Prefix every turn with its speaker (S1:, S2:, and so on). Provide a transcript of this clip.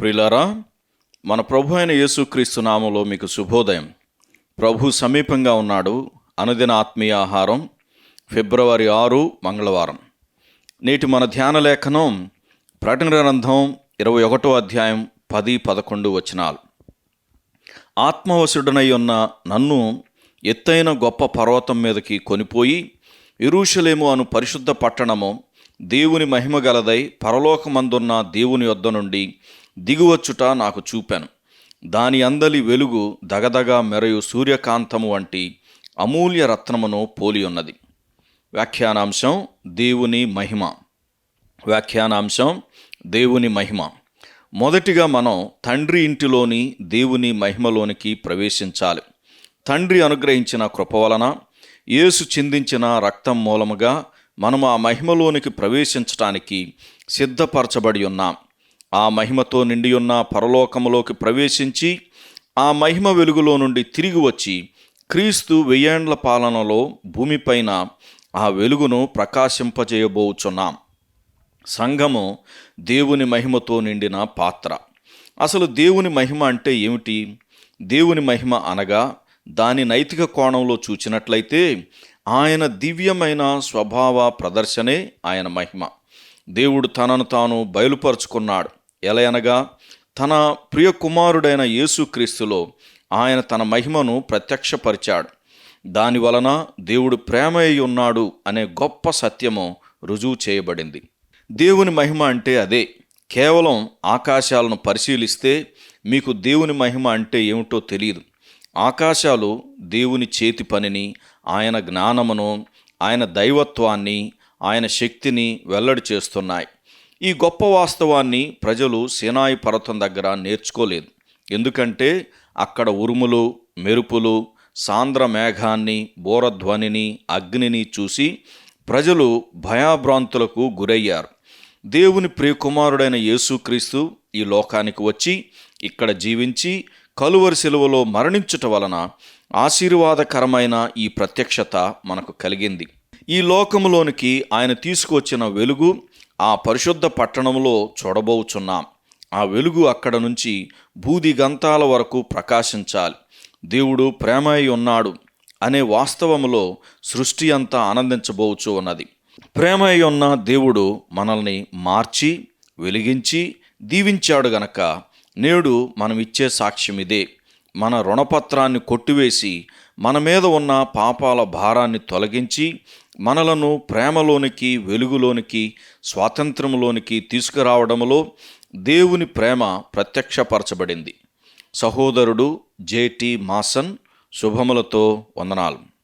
S1: ప్రిలారా మన ప్రభు అయిన యేసుక్రీస్తు నామంలో మీకు శుభోదయం. ప్రభు సమీపంగా ఉన్నాడు అనుదిన ఆత్మీయ ఆహారం ఫిబ్రవరి ఆరు మంగళవారం. నేటి మన ధ్యాన లేఖనం ప్రకటన గ్రంథం ఇరవై ఒకటో అధ్యాయం పది పదకొండు వచనాలు. ఆత్మవశుడనై ఉన్న నన్ను ఎత్తైన గొప్ప పర్వతం మీదకి కొనిపోయి ఇరుషలేము అను పరిశుద్ధ పట్టణము దేవుని మహిమ గలదై పరలోకమందున్న దేవుని యొద్ద నుండి దిగువచ్చుట నాకు చూపాను. దాని అందలి వెలుగు దగదగా మెరయు సూర్యకాంతము వంటి అమూల్య రత్నమును పోలి ఉన్నది వ్యాఖ్యానాంశం దేవుని మహిమ. వ్యాఖ్యానాంశం దేవుని మహిమ. మొదటిగా మనం తండ్రి ఇంటిలోని దేవుని మహిమలోనికి ప్రవేశించాలి. తండ్రి అనుగ్రహించిన కృప వలన యేసు చిందించిన రక్తం మూలముగా మనం ఆ మహిమలోనికి ప్రవేశించటానికి సిద్ధపరచబడి ఉన్నాం. ఆ మహిమతో నిండి ఉన్న పరలోకములోకి ప్రవేశించి ఆ మహిమ వెలుగులో నుండి తిరిగి వచ్చి క్రీస్తు వెయ్యేండ్ల పాలనలో భూమిపైన ఆ వెలుగును ప్రకాశింపజేయబోచున్నాం. సంఘము దేవుని మహిమతో నిండిన పాత్ర. అసలు దేవుని మహిమ అంటే ఏమిటి? దేవుని మహిమ అనగా దాని నైతిక కోణంలో చూచినట్లయితే ఆయన దివ్యమైన స్వభావ ప్రదర్శనే ఆయన మహిమ. దేవుడు తనను తాను బయలుపరుచుకున్నాడు. ఎలయనగా తన ప్రియ కుమారుడైన యేసుక్రీస్తులో ఆయన తన మహిమను ప్రత్యక్షపరిచాడు. దాని వలన దేవుడు ప్రేమయ్య ఉన్నాడు అనే గొప్ప సత్యము రుజువు చేయబడింది. దేవుని మహిమ అంటే అదే. కేవలం ఆకాశాలను పరిశీలిస్తే మీకు దేవుని మహిమ అంటే ఏమిటో తెలియదు. ఆకాశాలు దేవుని చేతి పనిని ఆయన జ్ఞానమును ఆయన దైవత్వాన్ని ఆయన శక్తిని వెల్లడి చేస్తున్నాయి. ఈ గొప్ప వాస్తవాన్ని ప్రజలు సినాయి పర్వతం దగ్గర నేర్చుకోలేదు. ఎందుకంటే అక్కడ ఉరుములు మెరుపులు సాంద్ర మేఘాన్ని బోరధ్వనిని అగ్నిని చూసి ప్రజలు భయాభ్రాంతులకు గురయ్యారు. దేవుని ప్రియకుమారుడైన యేసుక్రీస్తు ఈ లోకానికి వచ్చి ఇక్కడ జీవించి కలువరి శిలువలో మరణించుట వలన ఆశీర్వాదకరమైన ఈ ప్రత్యక్షత మనకు కలిగింది. ఈ లోకములోనికి ఆయన తీసుకువచ్చిన వెలుగు ఆ పరిశుద్ధ పట్టణంలో చూడబోచున్నాం. ఆ వెలుగు అక్కడ నుంచి భూదిగంతాల వరకు ప్రకాశించాలి. దేవుడు ప్రేమై ఉన్నాడు అనే వాస్తవములో సృష్టి అంతా ఆనందించబోచు ఉన్నది. ప్రేమై ఉన్న దేవుడు మనల్ని మార్చి వెలిగించి దీవించాడు గనక నేడు మనం ఇచ్చే సాక్ష్యం ఇదే. మన రుణపత్రాన్ని కొట్టివేసి మన మీద ఉన్న పాపాల భారాన్ని తొలగించి మనలను ప్రేమలోనికి వెలుగులోనికి స్వాతంత్రంలోనికి తీసుకురావడంలో దేవుని ప్రేమ ప్రత్యక్షపరచబడింది. సహోదరుడు జేటి మాసన్ శుభములతో వందనాలు.